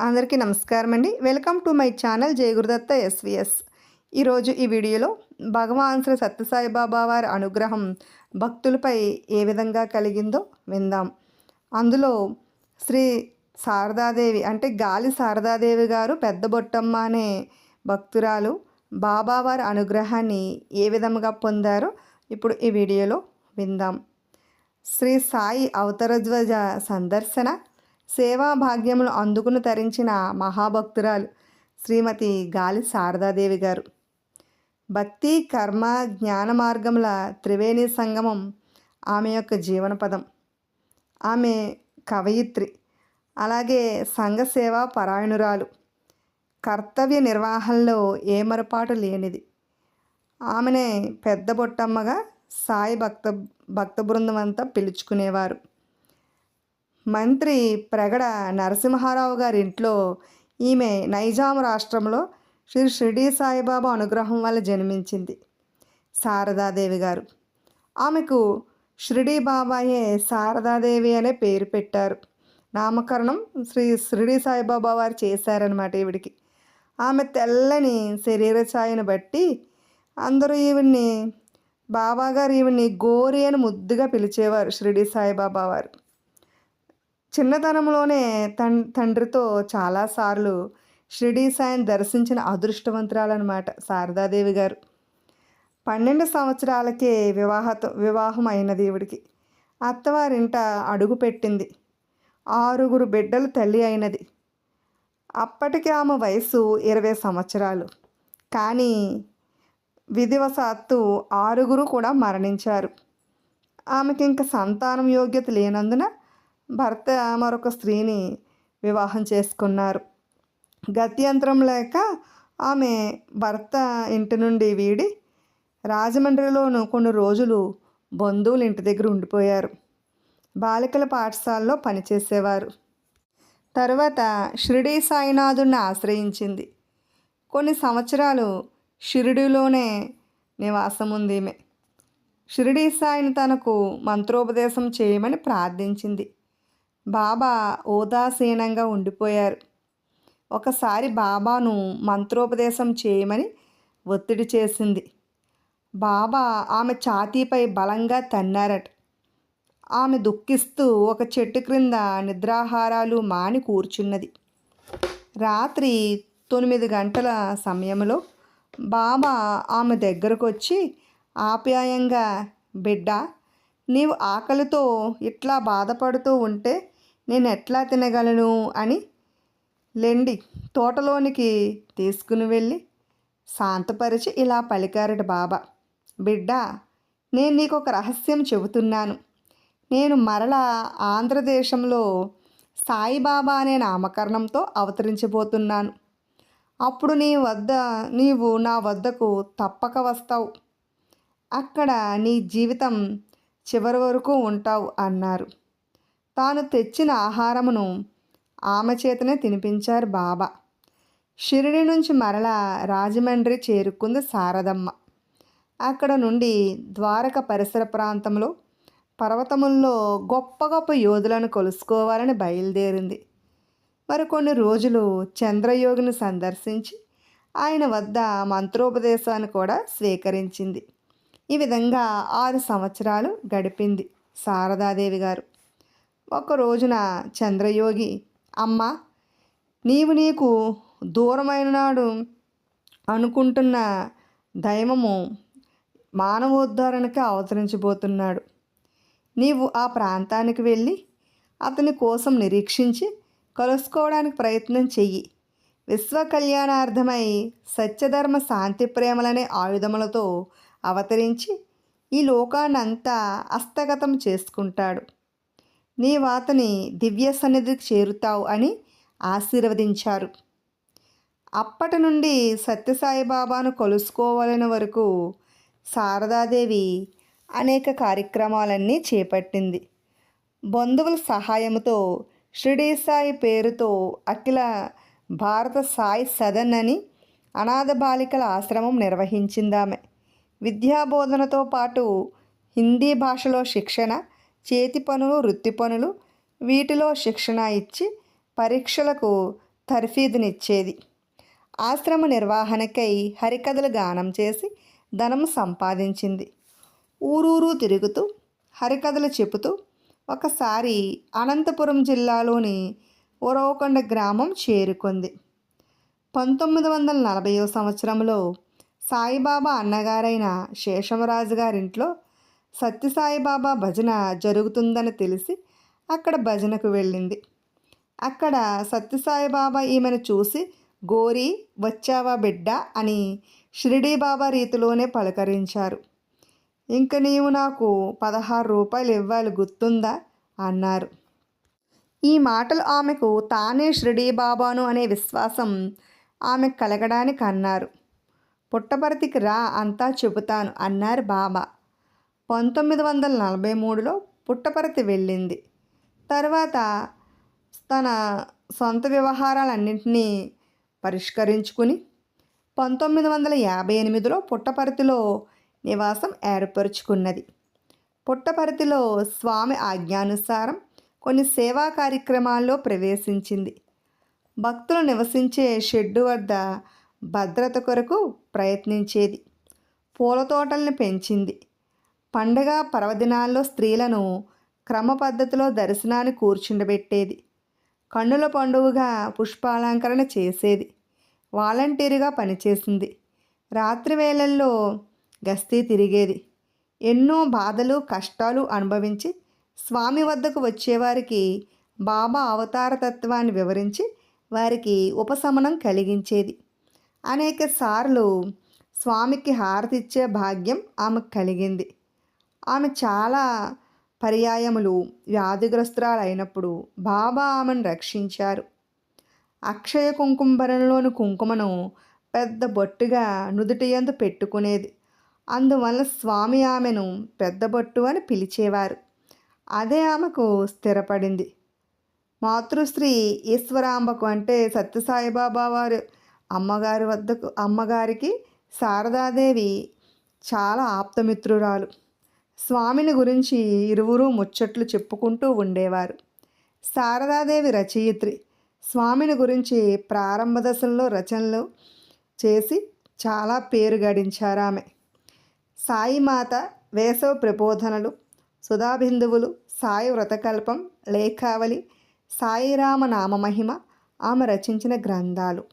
అందరికీ నమస్కారం అండి. Welcome to my channel Jayagurudatta SVS. ఈరోజు ఈ వీడియోలో భగవాన్ శ్రీ సత్యసాయిబాబా వారి అనుగ్రహం భక్తులపై ఏ విధంగా కలిగిందో విందాం. అందులో శ్రీ శారదాదేవి అంటే గాలి శారదాదేవి గారు పెద్ద బొట్టమ్మ అనే భక్తురాలు బాబావారి అనుగ్రహాన్ని ఏ విధంగా పొందారో ఇప్పుడు ఈ వీడియోలో విందాం. శ్రీ సాయి అవతరధ్వజ సందర్శన సేవా భాగ్యములు అందుకుని తరించిన మహాభక్తురాలు శ్రీమతి గాలి శారదాదేవి గారు. భక్తి కర్మ జ్ఞాన మార్గముల త్రివేణి సంగమం ఆమె యొక్క జీవన పదం ఆమె కవయిత్రి. అలాగే సంఘ సేవా పరాయణురాలు. కర్తవ్య నిర్వహణలో ఏ మరపాటు లేనిది. ఆమెనే పెద్ద బొట్టమ్మగా సాయి భక్త భక్త బృందం అంతా పిలుచుకునేవారు. మంత్రి ప్రగడ నరసింహారావు గారి ఇంట్లో ఈమె నైజాం రాష్ట్రంలో శ్రీ షిర్డీ సాయిబాబా అనుగ్రహం వల్ల జన్మించింది. శారదాదేవి గారు. ఆమెకు షిరిడీ బాబాయే శారదాదేవి అనే పేరు పెట్టారు. నామకరణం శ్రీ షిరిడీ సాయిబాబా వారు చేశారనమాట ఈవిడికి. ఆమె తెల్లని శరీర ఛాయను బట్టి అందరూ ఈవిడ్ని బాబాగారు ఈవిడ్ని గోరి అని ముద్దుగా పిలిచేవారు షిరిడి సాయిబాబా వారు. చిన్నతనంలోనే తన్ తండ్రితో చాలాసార్లు షిరిడీ సాయిని దర్శించిన అదృష్టవంతురాలన్నమాట శారదాదేవి గారు. పన్నెండు సంవత్సరాలకే వివాహతో వివాహం అయినది ఈవిడికి అత్తవారింట అడుగు పెట్టింది ఆరుగురు బిడ్డలు తల్లి అయినది. అప్పటికి ఆమె వయసు ఇరవై సంవత్సరాలు. కానీ విధివశాత్తు ఆరుగురు కూడా మరణించారు. ఆమెకి ఇంకా సంతానం యోగ్యత లేనందున భర్త మరొక స్త్రీని వివాహం చేసుకున్నారు. గత్యంతరం లేక ఆమె భర్త ఇంటి నుండి వీడి రాజమండ్రిలోను కొన్ని రోజులు బంధువులు ఇంటి దగ్గర ఉండిపోయారు. బాలికల పాఠశాలలో పనిచేసేవారు. తర్వాత షిరిడీ సాయినాథుడిని ఆశ్రయించింది. కొన్ని సంవత్సరాలు షిరిడిలోనే నివాసం ఉంది ఈమె. షిరిడీ సాయిని తనకు మంత్రోపదేశం చేయమని ప్రార్థించింది. బాబా ఉదాసీనంగా ఉండిపోయారు. ఒకసారి బాబాను మంత్రోపదేశం చేయమని ఒత్తిడి చేసింది. బాబా ఆమె ఛాతీపై బలంగా తన్నారట. ఆమె దుఃఖిస్తూ ఒక చెట్టు క్రింద నిద్రాహారాలు మాని కూర్చున్నది. రాత్రి తొమ్మిది గంటల సమయంలో బాబా ఆమె దగ్గరకు వచ్చి ఆప్యాయంగా బిడ్డ నీవు ఆకలితో ఇట్లా బాధపడుతూ ఉంటే నేను ఎట్లా తినగలను అని లెండి తోటలోనికి తీసుకుని వెళ్ళి శాంతపరిచి ఇలా పలికారట బాబా. బిడ్డ నేను నీకు ఒక రహస్యం చెబుతున్నాను. నేను మరలా ఆంధ్రదేశంలో సాయిబాబా అనే నామకరణంతో అవతరించబోతున్నాను. అప్పుడు నీ వద్ద నీవు నా వద్దకు తప్పక వస్తావు. అక్కడ నీ జీవితం చివరి వరకు ఉంటావు అన్నారు. తాను తెచ్చిన ఆహారమును ఆమె చేతనే తినిపించారు బాబా. షిరిడి నుంచి మరలా రాజమండ్రి చేరుకుంది శారదమ్మ. అక్కడ నుండి ద్వారక పరిసర ప్రాంతంలో పర్వతముల్లో గొప్ప గొప్ప యోధులను కొలుసుకోవాలని బయలుదేరింది. మరికొన్ని రోజులు చంద్రయోగిని సందర్శించి ఆయన వద్ద మంత్రోపదేశాన్ని కూడా స్వీకరించింది. ఈ విధంగా ఆరు సంవత్సరాలు గడిపింది శారదాదేవి గారు. ఒక రోజున చంద్రయోగి అమ్మ నీవు నీకు దూరమైన నాడు అనుకుంటున్న దైవము మానవోద్ధరణకి అవతరించబోతున్నాడు. నీవు ఆ ప్రాంతానికి వెళ్ళి అతని కోసం నిరీక్షించి కలుసుకోవడానికి ప్రయత్నం చెయ్యి. విశ్వ కళ్యాణార్థమై సత్యధర్మ శాంతి ప్రేమలనే ఆయుధములతో అవతరించి ఈ లోకాన్నంతా హస్తగతం చేసుకుంటాడు. నీవు అతని దివ్య సన్నిధికి చేరుతావు అని ఆశీర్వదించారు. అప్పటి నుండి సత్యసాయిబాబాను కొలుసుకోవాలని వరకు శారదాదేవి అనేక కార్యక్రమాలన్నీ చేపట్టింది. బంధువుల సహాయంతో షిరిడీ సాయి పేరుతో అఖిల భారత సాయి సదన్ అని అనాథ బాలికల ఆశ్రమం నిర్వహించిందామె. విద్యాబోధనతో పాటు హిందీ భాషలో శిక్షణ చేతి పనులు వృత్తి పనులు వీటిలో శిక్షణ ఇచ్చి పరీక్షలకు తర్ఫీదునిచ్చేది. ఆశ్రమ నిర్వహణకై హరికథలు గానం చేసి ధనం సంపాదించింది. ఊరూరు తిరుగుతూ హరికథలు చెబుతూ ఒకసారి అనంతపురం జిల్లాలోని ఉరవకొండ గ్రామం చేరుకుంది. పంతొమ్మిది వందల నలభైవ సంవత్సరంలో సాయిబాబా అన్నగారైన శేషమరాజు గారింట్లో సత్యసాయిబాబా భజన జరుగుతుందని తెలిసి అక్కడ భజనకు వెళ్ళింది. అక్కడ సత్యసాయిబాబా ఈమెను చూసి గోరి వచ్చావా బిడ్డ? అని షిరిడీ బాబా రీతిలోనే పలకరించారు. ఇంక నీవు నాకు పదహారు రూపాయలు ఇవ్వాలి గుర్తుందా? అన్నారు. ఈ మాటలు ఆమెకు తానే షిరిడీ బాబాను అనే విశ్వాసం ఆమె కలగడానికి అన్నారు పుట్టపర్తికి రా అంతా చెబుతాను అన్నారు బాబా. పంతొమ్మిది వందల నలభై మూడులో పుట్టపర్తి వెళ్ళింది. తర్వాత తన సొంత వ్యవహారాలన్నింటినీ పరిష్కరించుకుని పంతొమ్మిది వందల యాభై ఎనిమిదిలో పుట్టపర్తిలో నివాసం ఏర్పరుచుకున్నది. పుట్టపర్తిలో స్వామి ఆజ్ఞానుసారం కొన్ని సేవా కార్యక్రమాల్లో ప్రవేశించింది. భక్తులు నివసించే షెడ్డు వద్ద భద్రత కొరకు ప్రయత్నించేది. పూల తోటల్ని పెంచింది. పండగ పర్వదినాల్లో స్త్రీలను క్రమ పద్ధతిలో దర్శనాన్ని కూర్చుండబెట్టేది. కన్నుల పండుగగా పుష్పాలంకరణ చేసేది. వాలంటీరుగా పనిచేసింది. రాత్రి వేళల్లో గస్తీ తిరిగేది. ఎన్నో బాధలు కష్టాలు అనుభవించి స్వామి వద్దకు వచ్చేవారికి బాబా అవతార తత్వాన్ని వివరించి వారికి ఉపశమనం కలిగించేది. అనేక సార్లు స్వామికి హారతిచ్చే భాగ్యం ఆమెకు కలిగింది. ఆమె చాలా పర్యాయములు వ్యాధిగ్రస్తురాలైనప్పుడు బాబా ఆమెను రక్షించారు. అక్షయ కుంకుమభరణలోని కుంకుమను పెద్ద బొట్టుగా నుదుటియందు పెట్టుకునేది. అందువల్ల స్వామి ఆమెను పెద్ద బొట్టు అని పిలిచేవారు. అదే ఆమెకు స్థిరపడింది. మాతృశ్రీ ఈశ్వరాంబకు అంటే సత్యసాయిబాబా వారు అమ్మగారి వద్దకు అమ్మగారికి శారదాదేవి చాలా ఆప్తమిత్రురాలు. స్వామిని గురించి ఇరువురు ముచ్చట్లు చెప్పుకుంటూ ఉండేవారు. శారదాదేవి రచయిత్రి స్వామిని గురించి ప్రారంభ దశల్లో రచనలు చేసి చాలా పేరు గడించారు ఆమె. సాయిమాత వేసవ ప్రబోధనలు సుధాబిందువులు సాయి వ్రతకల్పం లేఖావళి సాయిరామ నామమహిమ ఆమె రచించిన గ్రంథాలు.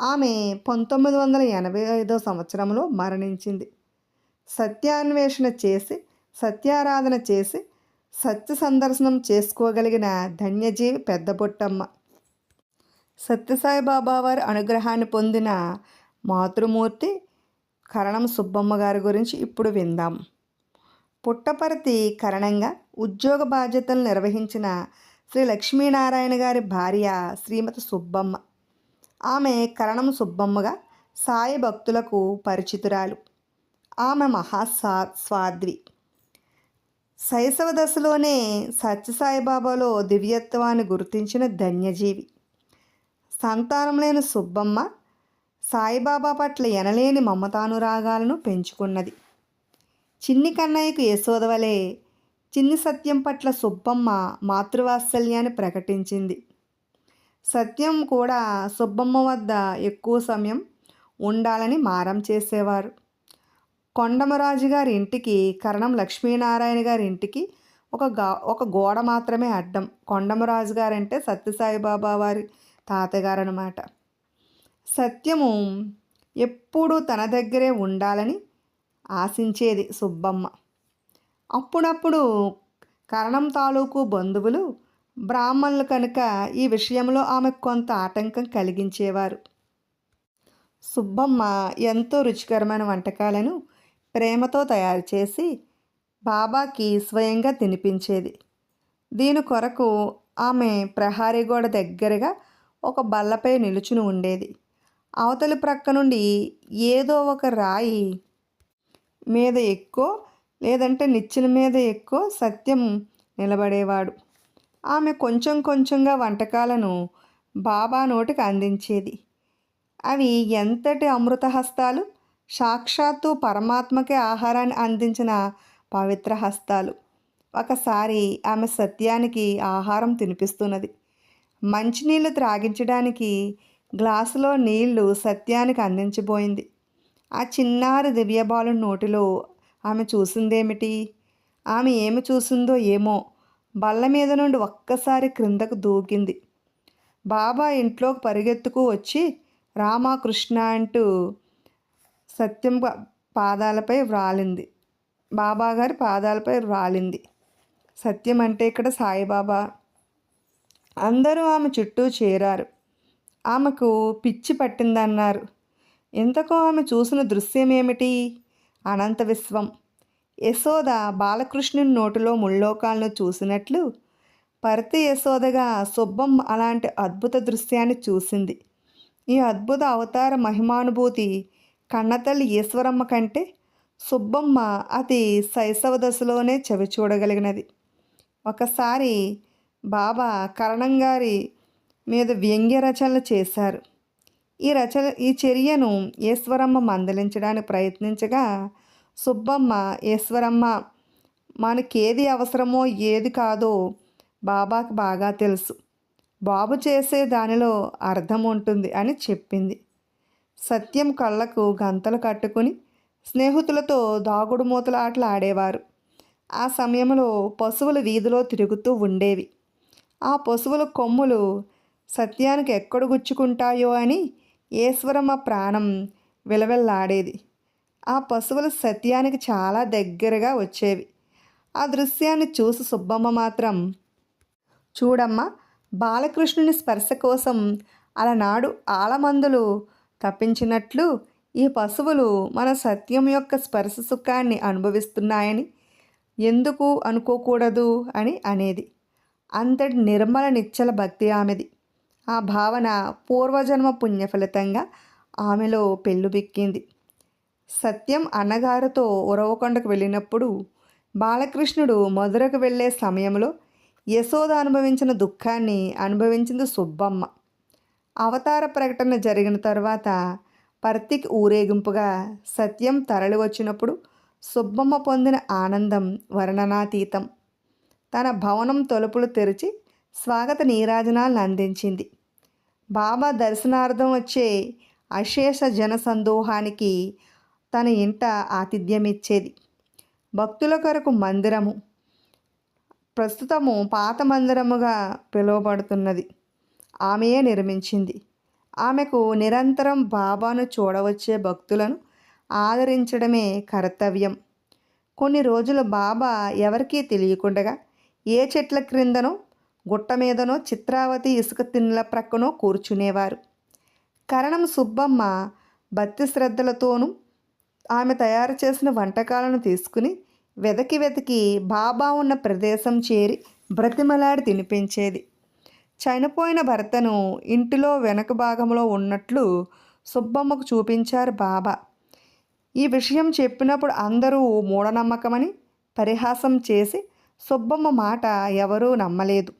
ఆమె పంతొమ్మిది వందల ఎనభై ఐదో సంవత్సరంలో మరణించింది. సత్యాన్వేషణ చేసి సత్యారాధన చేసి సత్య సందర్శనం చేసుకోగలిగిన ధన్యజీవి పెద్దబొట్టమ్మ సత్యసాయిబాబా వారి అనుగ్రహాన్ని పొందిన మాతృమూర్తి కరణం సుబ్బమ్మ గారి గురించి ఇప్పుడు విందాం. పుట్టపర్తి కరణంగా ఉద్యోగ బాధ్యతలు నిర్వహించిన శ్రీ లక్ష్మీనారాయణ గారి భార్య శ్రీమతి సుబ్బమ్మ. ఆమె కరణం సుబ్బమ్మగా సాయి భక్తులకు పరిచితురాలు. ఆమె మహాస్వా స్వాద్వి శైశవ దశలోనే సత్యసాయిబాబాలో దివ్యత్వాన్ని గుర్తించిన ధన్యజీవి. సంతానం లేని సుబ్బమ్మ సాయిబాబా పట్ల ఎనలేని మమతానురాగాలను పెంచుకున్నది. చిన్ని కన్నయ్యకు యశోదవలే చిన్ని సత్యం పట్ల సుబ్బమ్మ మాతృవాత్సల్యాన్ని ప్రకటించింది. సత్యం కూడా సుబ్బమ్మ వద్ద ఎక్కువ సమయం ఉండాలని మారం చేసేవారు. కొండమరాజు గారి ఇంటికి కరణం లక్ష్మీనారాయణ గారి ఇంటికి ఒక గా ఒక గోడ మాత్రమే అడ్డం. కొండమరాజు గారంటే సత్యసాయిబాబా వారి తాతగారు అనమాట సత్యము ఎప్పుడూ తన దగ్గరే ఉండాలని ఆశించేది సుబ్బమ్మ. అప్పుడప్పుడు కరణం తాలూకు బంధువులు బ్రాహ్మణులు కనుక ఈ విషయంలో ఆమెకు కొంత ఆటంకం కలిగించేవారు. సుబ్బమ్మ ఎంతో రుచికరమైన వంటకాలను ప్రేమతో తయారు చేసి బాబాకి స్వయంగా తినిపించేది. దీని కొరకు ఆమె ప్రహారీ గోడ దగ్గరగా ఒక బల్లపై నిలుచుని ఉండేది. అవతలి ప్రక్క నుండి ఏదో ఒక రాయి మీద ఎక్కువ లేదంటే నిచ్చెన మీద ఎక్కువ సత్యం నిలబడేవాడు. ఆమె కొంచెం కొంచెంగా వంటకాలను బాబా నోటికి అందించేది. అవి ఎంతటి అమృతహస్తాలు సాక్షాత్తు పరమాత్మకే ఆహారాన్ని అందించిన పవిత్ర హస్తాలు. ఒకసారి ఆమె సత్యానికి ఆహారం తినిపిస్తున్నది. మంచినీళ్ళు త్రాగించడానికి గ్లాసులో నీళ్ళు సత్యానికి అందించబోయింది ఆ చిన్నారి దివ్యబాలు నోటిలో ఆమె చూసిందేమిటి? ఆమె ఏమి చూసిందో ఏమో బల్ల మీద నుండి ఒక్కసారి క్రిందకు దూకింది. బాబా ఇంట్లోకి పరిగెత్తుకు వచ్చి రామకృష్ణ అంటూ సత్యం పా- పాదాలపై వ్రాలింది. బాబాగారి పాదాలపై వ్రాలింది. సత్యం అంటే ఇక్కడ సాయిబాబా. అందరూ ఆమె చుట్టూ చేరారు. ఆమెకు పిచ్చి పట్టిందన్నారు. ఇంతకు ఆమె చూసిన దృశ్యం ఏమిటి అనంత విశ్వం. యశోద బాలకృష్ణుని నోటిలో ముల్లోకాలను చూసినట్లు పరతి యశోదగా సుబ్బమ్మ అలాంటి అద్భుత దృశ్యాన్ని చూసింది. ఈ అద్భుత అవతార మహిమానుభూతి కన్నతల్లి ఈశ్వరమ్మ కంటే సుబ్బమ్మ అతి శైశవ దశలోనే చవి చూడగలిగినది. ఒకసారి బాబా కరణం గారి మీద వ్యంగ్య రచనలు చేశారు. ఈ రచన ఈ చర్యను ఈశ్వరమ్మ మందలించడానికి ప్రయత్నించగా సుబ్బమ్మ ఈశ్వరమ్మ మనకేది అవసరమో ఏది కాదో బాబాకి బాగా తెలుసు. బాబు చేసే దానిలో అర్థం ఉంటుంది అని చెప్పింది. సత్యం కళ్ళకు గంతలు కట్టుకుని స్నేహితులతో దాగుడు మూతల ఆటలు ఆడేవారు. ఆ సమయంలో పశువులు వీధిలో తిరుగుతూ ఉండేవి. ఆ పశువుల కొమ్ములు సత్యానికి ఎక్కడ గుచ్చుకుంటాయో అని ఈశ్వరమ్మ ప్రాణం విలవిల్లాడేది. ఆ పశువులు సత్యానికి చాలా దగ్గరగా వచ్చేవి. ఆ దృశ్యాన్ని చూసి సుబ్బమ్మ మాత్రం చూడమ్మా బాలకృష్ణుని స్పర్శ కోసం అలనాడు ఆలమందులు తప్పించినట్లు ఈ పశువులు మన సత్యం యొక్క స్పర్శ సుఖాన్ని అనుభవిస్తున్నాయని ఎందుకు అనుకోకూడదు అని అనేది. అంతటి నిర్మల నిచ్చల భక్తి ఆమెది. ఆ భావన పూర్వజన్మ పుణ్య ఫలితంగా ఆమెలో పెళ్ళుబిక్కింది సత్యం అన్నగారితో ఉరవకొండకు వెళ్ళినప్పుడు బాలకృష్ణుడు మధురకు వెళ్ళే సమయంలో యశోద అనుభవించిన దుఃఖాన్ని అనుభవించింది సుబ్బమ్మ. అవతార ప్రకటన జరిగిన తర్వాత పర్తికి ఊరేగింపుగా సత్యం తరలి వచ్చినప్పుడు సుబ్బమ్మ పొందిన ఆనందం వర్ణనాతీతం. తన భవనం తలుపులు తెరిచి స్వాగత నీరాజనాలను అందించింది. బాబా దర్శనార్థం వచ్చే అశేష జనసందోహానికి తన ఇంట ఆతిథ్యం ఇచ్చేది భక్తుల కొరకు మందిరము ప్రస్తుతము పాత మందిరముగా పిలువబడుతున్నది. ఆమెయే నిర్మించింది. ఆమెకు నిరంతరం బాబాను చూడవచ్చే భక్తులను ఆదరించడమే కర్తవ్యం. కొన్ని రోజులు బాబా ఎవరికీ తెలియకుండగా ఏ చెట్ల క్రిందనో గుట్ట మీదనో చిత్రావతి ఇసుక తిన్నెల ప్రక్కనో కూర్చునేవారు. కరణం సుబ్బమ్మ భక్తి శ్రద్ధలతోనూ ఆమె తయారు చేసిన వంటకాలను తీసుకుని వెదకి వెతికి బాబా ఉన్న ప్రదేశం చేరి బ్రతిమలాడి తినిపించేది. చనిపోయిన భర్తను ఇంటిలో వెనక భాగంలో ఉన్నట్లు సుబ్బమ్మకు చూపించారు బాబా. ఈ విషయం చెప్పినప్పుడు అందరూ మూఢనమ్మకమని పరిహాసం చేసి సుబ్బమ్మ మాట ఎవరూ నమ్మలేదు.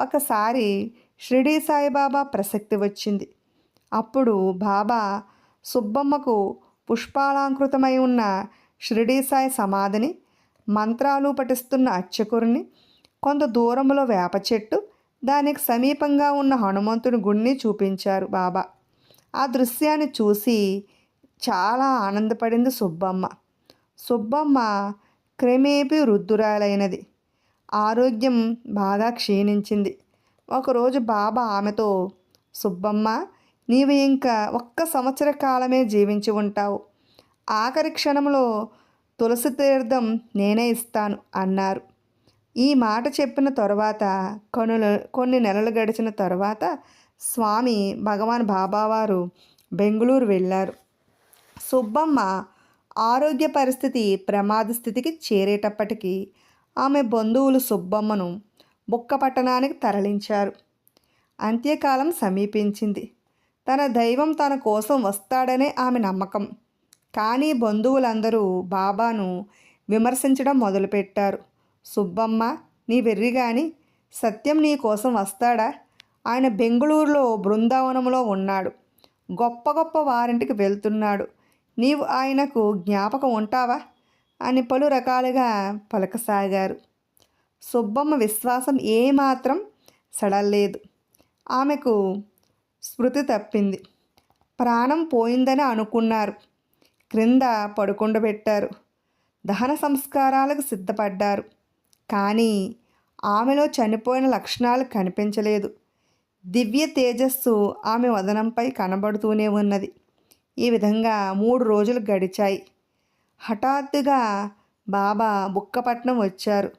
ఒకసారి షిరిడీ సాయిబాబా ప్రసక్తి వచ్చింది. అప్పుడు బాబా సుబ్బమ్మకు పుష్పాలంకృతమై ఉన్న షిరిడీ సాయి సమాధిని మంత్రాలు పఠిస్తున్న అర్చకుడిని కొంత దూరంలో వేప చెట్టు దానికి సమీపంగా ఉన్న హనుమంతుని గుడిని చూపించారు బాబా. ఆ దృశ్యాన్ని చూసి చాలా ఆనందపడింది సుబ్బమ్మ. సుబ్బమ్మ క్రమేపీ వృద్ధురాలైనది. ఆరోగ్యం బాగా క్షీణించింది. ఒకరోజు బాబా ఆమెతో సుబ్బమ్మ నీవు ఇంకా ఒక్క సంవత్సర కాలమే జీవించి ఉంటావు. ఆఖరి క్షణంలో తులసి తీర్థం నేనే ఇస్తాను అన్నారు. ఈ మాట చెప్పిన తరువాత కొన్ని కొన్ని నెలలు గడిచిన తర్వాత స్వామి భగవాన్ బాబావారు బెంగళూరు వెళ్ళారు. సుబ్బమ్మ ఆరోగ్య పరిస్థితి ప్రమాద స్థితికి చేరేటప్పటికీ ఆమె బంధువులు సుబ్బమ్మను బుక్క పట్టణానికి తరలించారు. అంత్యకాలం సమీపించింది. తన దైవం తన కోసం వస్తాడనే ఆమె నమ్మకం. కానీ బంధువులందరూ బాబాను విమర్శించడం మొదలుపెట్టారు. సుబ్బమ్మ నీ వెర్రి గాని సత్యం నీ కోసం వస్తాడా? ఆయన బెంగళూరులో బృందావనంలో ఉన్నాడు. గొప్ప గొప్ప వారింటికి వెళ్తున్నాడు. నీవు ఆయనకు జ్ఞాపకం ఉంటావా? అని పలు రకాలుగా పలకసాగారు. సుబ్బమ్మ విశ్వాసం ఏమాత్రం సడల్లేదు. ఆమెకు స్మృతి తప్పింది. ప్రాణం పోయిందని అనుకున్నారు. క్రింద పడుకుండబెట్టారు. దహన సంస్కారాలకు సిద్ధపడ్డారు. కానీ ఆమెలో చనిపోయిన లక్షణాలు కనిపించలేదు. దివ్య తేజస్సు ఆమె వదనంపై కనబడుతూనే ఉన్నది. ఈ విధంగా మూడు రోజులు గడిచాయి. హఠాత్తుగా బాబా బుక్కపట్నం వచ్చారు.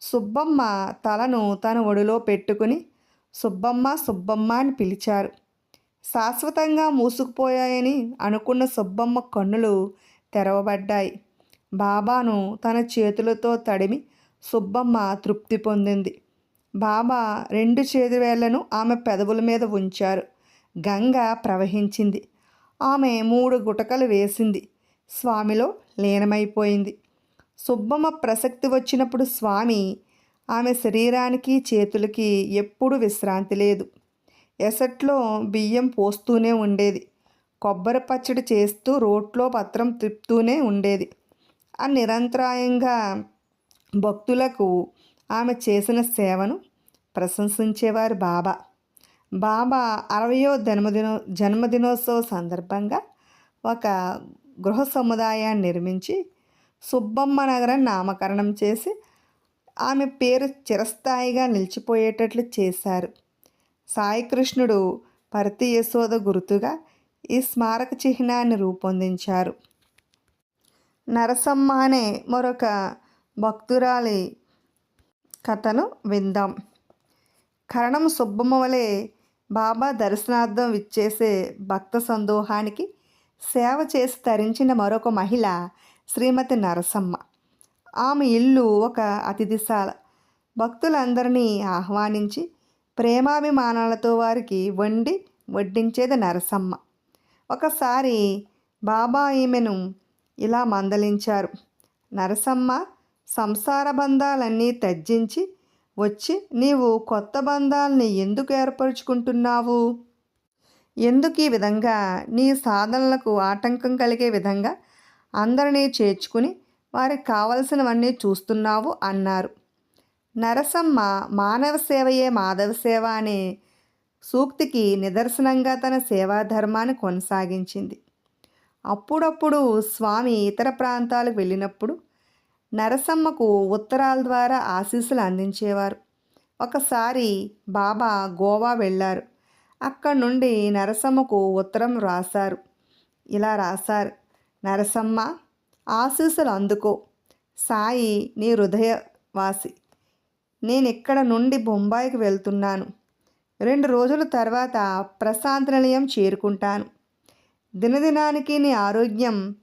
సుబ్బమ్మ తలను తన ఒడిలో పెట్టుకుని సుబ్బమ్మ సుబ్బమ్మ అని పిలిచారు. శాశ్వతంగా మూసుకుపోయాయని అనుకున్న సుబ్బమ్మ కన్నులు తెరవబడ్డాయి. బాబాను తన చేతులతో తడిమి సుబ్బమ్మ తృప్తి పొందింది. బాబా రెండు చేతివేళ్ళను ఆమె పెదవుల మీద ఉంచారు. గంగ ప్రవహించింది. ఆమె మూడు గుటకలు వేసింది. స్వామిలో లీనమైపోయింది. సుబ్బమ్మ ప్రసక్తి వచ్చినప్పుడు స్వామి ఆమె శరీరానికి చేతులకి ఎప్పుడు విశ్రాంతి లేదు. ఎసట్లో బియ్యం పోస్తూనే ఉండేది. కొబ్బరి పచ్చడి చేస్తూ రోట్లో పత్రం తిప్పుతూనే ఉండేది. ఆ నిరంతరాయంగా భక్తులకు ఆమె చేసిన సేవను ప్రశంసించేవారు బాబా. బాబా అరవయో జన్మదినో జన్మదినోత్సవ సందర్భంగా ఒక గృహ సముదాయాన్ని నిర్మించి సుబ్బమ్మ నగరం నామకరణం చేసి ఆమె పేరు చిరస్థాయిగా నిలిచిపోయేటట్లు చేశారు. సాయికృష్ణుడు పరతి యశోద గుర్తుగా ఈ స్మారక చిహ్నాన్ని రూపొందించారు. నరసమ్మ అనే మరొక భక్తురాలి. కథను విందాం. కరణం సుబ్బమ్మ వలె బాబా దర్శనార్థం విచ్చేసే భక్త సందోహానికి సేవ చేసి తరించిన మరొక మహిళ శ్రీమతి నరసమ్మ. ఆమె ఇల్లు ఒక అతిథిశాల భక్తులందరినీ ఆహ్వానించి ప్రేమాభిమానాలతో వారికి వండి వడ్డించేది నరసమ్మ. ఒకసారి బాబా ఈమెను ఇలా మందలించారు. నరసమ్మ సంసార బంధాలన్నీ తగ్గించి వచ్చి నీవు కొత్త బంధాలని ఎందుకు ఏర్పరచుకుంటున్నావు? ఎందుకు ఈ విధంగా? నీ సాధనలకు ఆటంకం కలిగే విధంగా అందరినీ చేర్చుకుని వారికి కావలసినవన్నీ చూస్తున్నావు అన్నారు. నరసమ్మ మానవ సేవయే మాధవ సేవ అనే సూక్తికి నిదర్శనంగా తన సేవాధర్మాన్ని కొనసాగించింది. అప్పుడప్పుడు స్వామి ఇతర ప్రాంతాలకు వెళ్ళినప్పుడు నరసమ్మకు ఉత్తరాల ద్వారా ఆశీస్సులు అందించేవారు. ఒకసారి బాబా గోవా వెళ్ళారు. అక్కడి నుండి నరసమ్మకు ఉత్తరం రాశారు. ఇలా రాశారు నరసమ్మ ఆశీస్సులు అందుకో. సాయి నీ హృదయవాసి. నేను ఇక్కడ నుండి బొంబాయికి వెళ్తున్నాను. రెండు రోజుల తర్వాత ప్రశాంత నిలయం చేరుకుంటాను. దినదినానికి నీ ఆరోగ్యం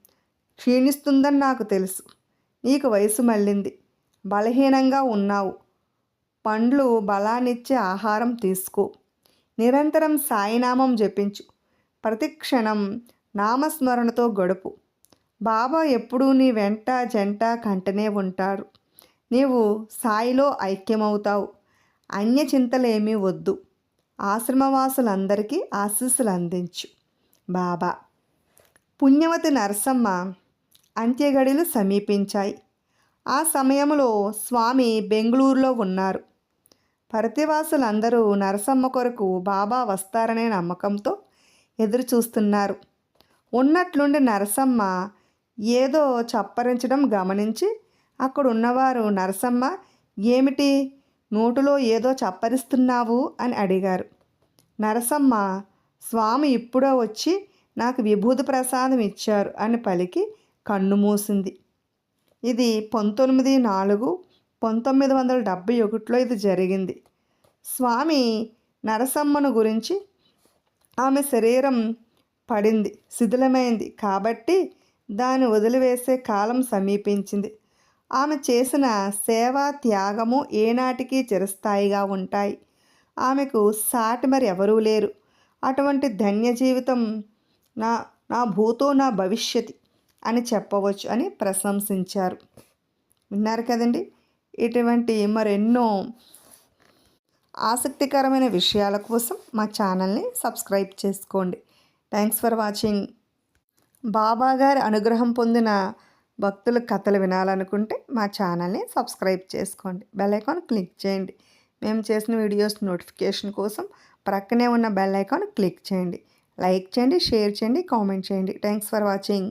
క్షీణిస్తుందని నాకు తెలుసు. నీకు వయసు మళ్ళింది. బలహీనంగా ఉన్నావు. పండ్లు బలాన్నిచ్చే ఆహారం తీసుకో. నిరంతరం సాయినామం జపించు. ప్రతిక్షణం నామస్మరణతో గడుపు. బాబా ఎప్పుడూ నీ వెంట జంట కంటనే ఉంటారు. నీవు సాయిలో ఐక్యమవుతావు. అన్య చింతలేమీ వద్దు. ఆశ్రమవాసులందరికీ ఆశీస్సులు అందించు బాబా. పుణ్యవతి నరసమ్మ అంత్యగడిలు సమీపించాయి. ఆ సమయంలో స్వామి బెంగళూరులో ఉన్నారు. పరతివాసులందరూ నరసమ్మ కొరకు బాబా వస్తారనే నమ్మకంతో ఎదురు చూస్తున్నారు ఉన్నట్లుండి నరసమ్మ ఏదో చప్పరించడం గమనించి అక్కడ ఉన్నవారు నరసమ్మ ఏమిటి? నోటులో ఏదో చప్పరిస్తున్నావు? అని అడిగారు. నరసమ్మ స్వామి ఇప్పుడో వచ్చి నాకు విభూతి ప్రసాదం ఇచ్చారు అని పలికి కన్ను మూసింది. ఇది పంతొమ్మిది నాలుగు పంతొమ్మిది వందల డెబ్భై ఒకటిలో ఇది జరిగింది. స్వామి నరసమ్మను గురించి ఆమె శరీరం పడింది శిథిలమైంది కాబట్టి దాన్ని వదిలివేసే కాలం సమీపించింది. ఆమె చేసిన సేవా త్యాగము ఏనాటికి చిరస్థాయిగా ఉంటాయి. ఆమెకు సాటి మరి ఎవరూ లేరు. అటువంటి ధన్య జీవితం నా నా భూతో నా భవిష్యత్. అని చెప్పవచ్చు అని ప్రశంసించారు. విన్నారు కదండి? ఇటువంటి మరెన్నో ఆసక్తికరమైన విషయాల కోసం మా ఛానల్ని సబ్స్క్రైబ్ చేసుకోండి. థ్యాంక్స్ ఫర్ వాచింగ్ బాబా గారి అనుగ్రహం పొందిన భక్తుల కథలు వినాలనుకుంటే మా ఛానల్ని సబ్స్క్రైబ్ చేసుకోండి. బెల్ ఐకాన్ క్లిక్ చేయండి. మేము చేసిన వీడియోస్ నోటిఫికేషన్ కోసం ప్రక్కనే ఉన్న బెల్ ఐకాన్ క్లిక్ చేయండి. లైక్ చేయండి షేర్ చేయండి కామెంట్ చేయండి. Thanks for watching